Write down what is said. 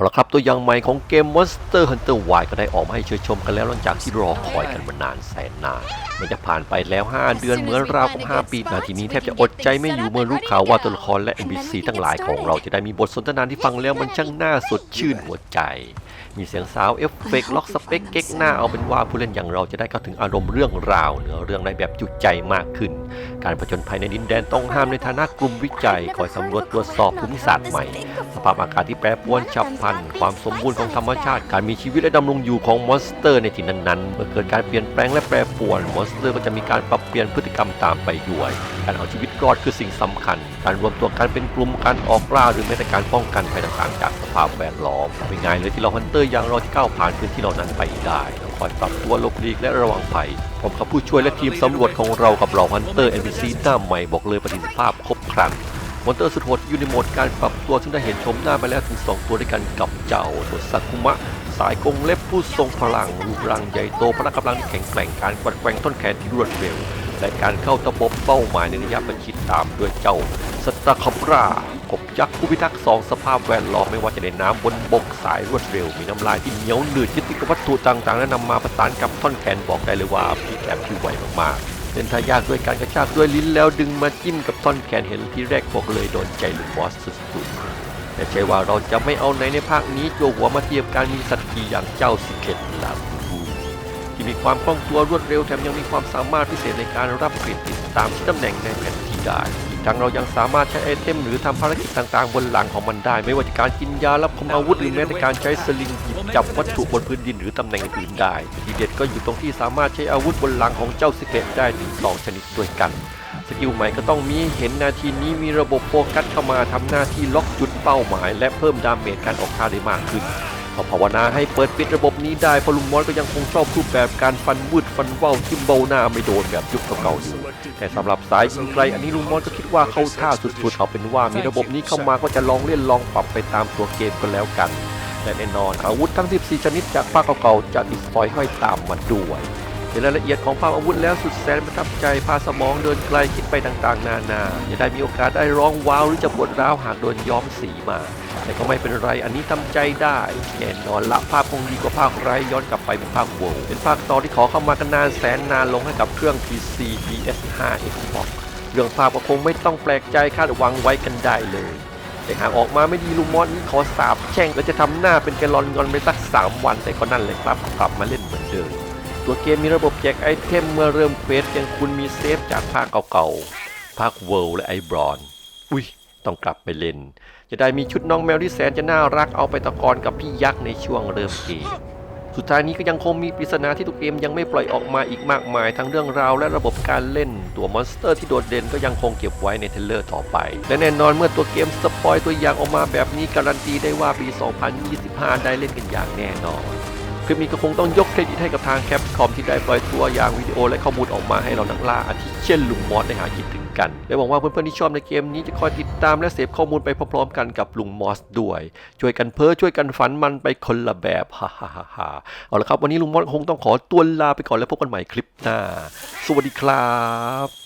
เอาละครับตัวอย่างใหม่ของเกม Monster Hunter Y ก็ได้ออกมาให้เชิญชมกันแล้วหลังจากที่รอคอยกันมานานแสนนาน มันจะผ่านไปแล้ว 5 เดือนเหมือนราวกับ 5 ปีนาทีนี้แทบจะอดใจไม่อยู่เมื่อรู้ข่าวว่าตัวละครและ NPC ทั้งหลายของเราจะได้มีบทสนทนาที่ฟังแล้วมันช่างน่าสดชื่นหัวใจ มีเสียงสาวเอฟเฟกต์ล็อกสเปคเก๊กหน้าเอาเป็นว่าผู้เล่นอย่างเราจะได้เข้าถึงอารมณ์เรื่องราวเนื้อเรื่องในแบบจุใจมากขึ้น การผจญภัยในดินแดนต้องห้ามในฐานะกลุ่มวิจัยคอยสำรวจตรวจสอบภูมิศาสตร์ใหม่ สภาพอากาศที่แปรปรวนฉับพลันความสมบูรณ์ของธรรมชาติ การมีชีวิตและดำรงอยู่ของมอนสเตอร์ในที่นั้นๆ เมื่อเกิดการเปลี่ยนแปลงและแปรปรวน มอนสเตอร์ก็จะมีการปรับเปลี่ยนพฤติกรรมตามไปด้วย การเอาชีวิตรอดคือสิ่งสำคัญ การรวมตัวกันเป็นกลุ่ม การออกล่าหรือแม้แต่การป้องกันภัยต่างๆ จากสภาพแวดล้อมไม่ง่ายเลยที่เราฮันเตอร์ย่างเราที่ก้าวผ่านพื้นที่เหล่านั้นไปได้คอยปรับตัวลบหลีกและระวังภัยผมกับผู้ช่วยและทีมสำรวจของเรากับเราฮันเตอร์ NPC หน้าใหม่บอกเลยประสิทธิภาพครบครัน มอนเตอร์สุดโหดอยู่ในโหมดการปรับตัวซึ่งได้เห็นชมหน้าไปแล้วถึง 2 ตัวด้วยกันกับเจ้าตัวสักุมะ สายกงเล็บผู้ทรงพลังรูปร่างใหญ่โตพละกำลังที่แข็งแกร่งการกวัดแกว่งต้นแขนที่รวดเร็ว และการเข้าตะบบเป้าหมายในระยะประชิดตามด้วยเจ้าสตาคอบรากบยักษ์ผู้พิทักษ์สองสภาพแวดล้อมไม่ว่าจะในน้ำบนบกสายรวดเร็ว มีน้ำลายที่เหนียวหนืดยึดติดกับวัตถุต่างๆ และนำมาประสานกับท่อนแขนบอกได้เลยว่าพี่แกมคือไวมากๆ เป็นทายากด้วยการกระชากด้วยลิ้นแล้วดึงมาจิ้มกับท่อนแขนเห็นที่แรกบอกเลยโดนใจลูกบอสสุดๆแต่ใช่ว่าเราจะไม่เอาไหนในภาคนี้โจหัวมาเทียบการมีสัตว์ขี่อย่างเจ้าสิเกตลาบูที่มีความคล่องตัวรวดเร็วแถมยังมีความสามารถพิเศษในการรับกลิ่นติดตามที่ตำแหน่งในแผนที่ได้ ทั้งเรายังสามารถใช้ไอเทมหรือทำภารกิจต่างๆ บนหลังของมันได้ ไม่ว่าจะการกินยารับคมอาวุธหรือแม้แต่การใช้สลิงหยิบจับวัตถุบนพื้นดินหรือตำแหน่งอื่นได้ทีเด็ดก็อยู่ตรงที่สามารถใช้อาวุธบนหลังของเจ้าสเกตได้ถึงสองชนิดด้วยกันสกิลใหม่ก็ต้องมีเห็นนาทีนี้มีระบบโฟกัสเข้ามาทำหน้าที่ล็อกจุดเป้าหมาย และเพิ่มดาเมจการออกท่าได้มากขึ้น ขอภาวนาให้เปิดปิดระบบนี้ได้เพราะลุงมอสก็ยังคงชอบรูปแบบการฟันวืดฟันว่าวทิมเบาหน้าไม่โดนแบบยุคเก่าๆอยู่แต่สำหรับสายยิงไกลอันนี้ลุงมอสก็คิดว่าเข้าท่าสุดๆเอาเป็นว่ามีระบบนี้เข้ามาก็จะลองเล่นลองปรับไปตามตัวเกมกันแล้วกันและแน่นอนอาวุธทั้ง 14 ชนิดจากภาคเก่าๆจะติดฟอยห้อยตามมาด้วย เห็นรายละเอียดของภาพอาวุธแล้วสุดแสนประทับใจพาสมองเดินไกลคิดไปต่างๆ นานาจะได้มีโอกาสได้ร้องว้าวหรือจะปวดร้าวหากโดนย้อมสีมา แต่ก็ไม่เป็นไรอันนี้ทำใจได้แน่นอนละภาพคงดีกว่าภาคไรย้อนกลับไปเป็นภาคโวลเป็นภาคต่อที่ขอเข้ามากันนานแสนนานลงให้กับเครื่อง PC PS5 Xbox เรื่องภาพก็คงไม่ต้องแปลกใจคาดหวังไว้กันได้เลยแต่หากออกมาไม่ดีลูกมอนนี่ขอสาบแช่งแล้วจะทำหน้าเป็นแกลอนงอนไปสัก 3 วันแต่ก็นั่นเลยครับกลับมาเล่นเหมือนเดิม ตัวเกมมีระบบแจกไอเทมเมื่อเริ่มเควสยังคุณมีเซฟจากภาคเก่าๆ ภาคเวิลด์และไอบรอน อุ้ย ต้องกลับไปเล่น จะได้มีชุดน้องแมวที่แสนจะน่ารักเอาไปตะกอนกับพี่ยักษ์ในช่วงเริ่มเกม สุดท้ายนี้ก็ยังคงมีปริศนาที่ทุกเกมยังไม่ปล่อยออกมาอีกมากมาย ทั้งเรื่องราวและระบบการเล่น ตัวมอนสเตอร์ที่โดดเด่นก็ยังคงเก็บไว้ในเทลเลอร์ต่อไป และแน่นอนเมื่อตัวเกมสปอยตัวอย่างออกมาแบบนี้การันตีได้ว่าปี 2025 ได้เล่นกันอย่างแน่นอน ลิปนี้ก็คงต้องยกเครดิตให้กับทางแคปคอมที่ได้ปล่อยตัวอย่างวิดีโอและข้อมูลออกมาให้เรานักล่าอาทิเช่นลุงมอสได้หาคิดถึงกัน และหวังว่าเพื่อนๆที่ชอบในเกมนี้จะคอยติดตามและเสพข้อมูลไปพร้อมๆกันกับลุงมอสด้วย ช่วยกันเพ้อช่วยกันฝันมันไปคนละแบบฮ่าฮ่าฮ่าฮ่าเอาละครับวันนี้ลุงมอสคงต้องขอตัวลาไปก่อนแล้วพบกันใหม่คลิปหน้า สวัสดีครับ